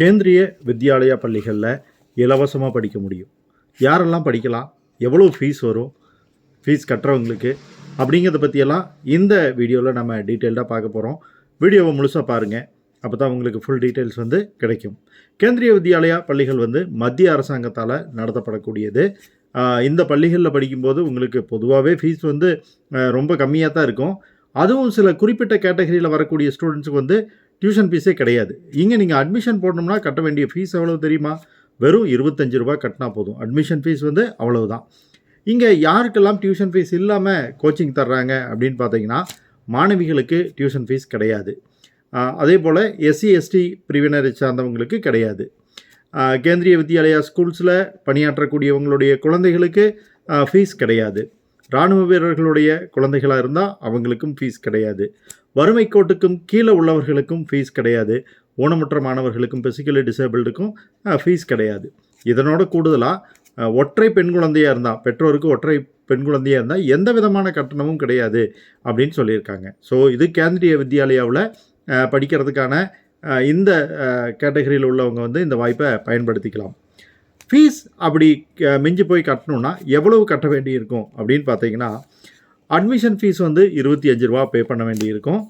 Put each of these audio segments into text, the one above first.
கேந்திரிய வித்யாலயா பள்ளிகளில் இலவசமாக படிக்க முடியும். யாரெல்லாம் படிக்கலாம்? எவ்வளோ ஃபீஸ் வரும்? ஃபீஸ் கட்டுறவங்களுக்கு அப்படிங்கிறத பற்றியெல்லாம் இந்த வீடியோவில் நம்ம டீட்டெயில்டாக பார்க்க போகிறோம் வீடியோவை முழுசாக பாருங்கள் அப்போ தான் உங்களுக்கு ஃபுல் டீட்டெயில்ஸ் வந்து கிடைக்கும். கேந்திரிய வித்யாலயா பள்ளிகள் வந்து மத்திய அரசாங்கத்தால் நடத்தப்படக்கூடியது. இந்த பள்ளிகளில் படிக்கும்போது உங்களுக்கு பொதுவாகவே ஃபீஸ் வந்து ரொம்ப கம்மியாக தான் இருக்கும். அதுவும் சில குறிப்பிட்ட கேட்டகரியில் வரக்கூடிய ஸ்டூடெண்ட்ஸுக்கு வந்து டியூஷன் ஃபீஸே கிடையாது. இங்கே நீங்கள் அட்மிஷன் போடணும்னா கட்ட வேண்டிய ஃபீஸ் எவ்வளோ தெரியுமா? வெறும் இருபத்தஞ்சு ரூபா கட்டினா போதும். அட்மிஷன் ஃபீஸ் வந்து அவ்வளவுதான். இங்கே யாருக்கெல்லாம் டியூஷன் ஃபீஸ் இல்லாமல் கோச்சிங் தர்றாங்க அப்படின்னு பார்த்தீங்கன்னா மாணவிகளுக்கு டியூஷன் ஃபீஸ் கிடையாது. அதே போல் எஸ்சி எஸ்டி பிரிவினரை சார்ந்தவங்களுக்கு கிடையாது. கேந்திரிய வித்யாலயா ஸ்கூல்ஸில் பணியாற்றக்கூடியவங்களுடைய குழந்தைகளுக்கு ஃபீஸ் கிடையாது. இராணுவ வீரர்களுடைய குழந்தைகளாக இருந்தால் அவங்களுக்கும் ஃபீஸ் கிடையாது. வறுமை கோட்டுக்கும் கீழே உள்ளவர்களுக்கும் ஃபீஸ் கிடையாது. ஊனமுற்ற மாணவர்களுக்கும் பிசிக்கலி டிசேபிள்டுக்கும் ஃபீஸ் கிடையாது. இதனோட கூடுதலாக ஒற்றை பெண் குழந்தையாக இருந்தால் பெற்றோருக்கு ஒற்றை பெண் குழந்தையாக இருந்தால் எந்த விதமான கட்டணமும் கிடையாது அப்படின்னு சொல்லியிருக்காங்க. ஸோ இது கேந்திரிய வித்யாலயாவில் படிக்கிறதுக்கான இந்த கேட்டகரியில் உள்ளவங்க வந்து இந்த வாய்ப்பை பயன்படுத்திக்கலாம். ஃபீஸ் அப்படி மிஞ்சி போய் கட்டணும்னா எவ்வளவு கட்ட வேண்டியிருக்கும் அப்படின்னு பார்த்தீங்கன்னா அட்மிஷன் ஃபீஸ் வந்து இருபத்தி அஞ்சு ரூபா பே பண்ண வேண்டியிருக்கும்.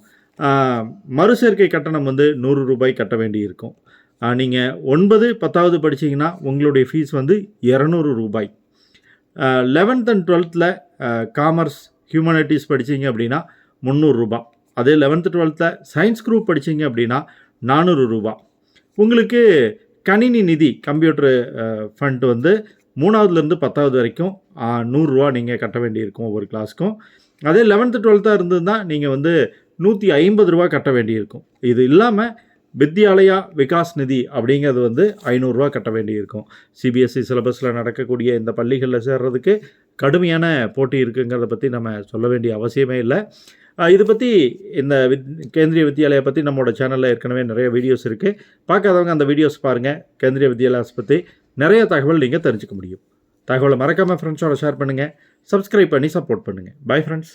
மறுசேர்க்கை கட்டணம் வந்து நூறு ரூபாய் கட்ட வேண்டியிருக்கும். நீங்கள் ஒன்பது பத்தாவது படிச்சீங்கன்னா உங்களுடைய ஃபீஸ் வந்து இரநூறு ரூபாய். லெவன்த் அண்ட் டுவெல்த்தில் காமர்ஸ் ஹியூமனிட்டிஸ் படிச்சீங்க அப்படின்னா முந்நூறுரூபா அதே லெவன்த்து டுவெல்த்தில் சயின்ஸ் குரூப் படிச்சீங்க அப்படின்னா நானூறு ரூபா. உங்களுக்கு கணினி நிதி கம்ப்யூட்டர் ஃபண்ட் வந்து மூணாவதுலேருந்து பத்தாவது வரைக்கும் நூறுரூவா நீங்கள் கட்ட வேண்டியிருக்கும் ஒவ்வொரு கிளாஸுக்கும் அதே லெவன்த்து டுவெல்த்தாக இருந்ததுன்னா நீங்கள் வந்து நூற்றி ஐம்பது ரூபா கட்ட வேண்டியிருக்கும். இது இல்லாமல் வித்யாலயா விகாஸ் நிதி அப்படிங்கிறது வந்து ஐநூறுரூவா கட்ட வேண்டியிருக்கும். சிபிஎஸ்சி சிலபஸில் நடக்கக்கூடிய இந்த பள்ளிகளில் சேர்றதுக்கு கடுமையான போட்டி இருக்குங்கிறத பற்றி நம்ம சொல்ல வேண்டிய அவசியமே இல்லை. இது பற்றி இந்த வித் கேந்திரிய வித்யாலயா பற்றி நம்மளோட சேனலில் ஏற்கனவே நிறைய வீடியோஸ் இருக்குது பார்க்காதவங்க அந்த வீடியோஸ் பாருங்கள் கேந்திரிய வித்யாலயாஸ் பற்றி நிறைய தகவல் நீங்கள் தெரிஞ்சுக்க முடியும். தகவலை மறக்காமல் ஃப்ரெண்ட்ஸோட ஷேர் பண்ணுங்கள் சப்ஸ்கிரைப் பண்ணி சப்போர்ட் பண்ணுங்கள் பை ஃப்ரெண்ட்ஸ்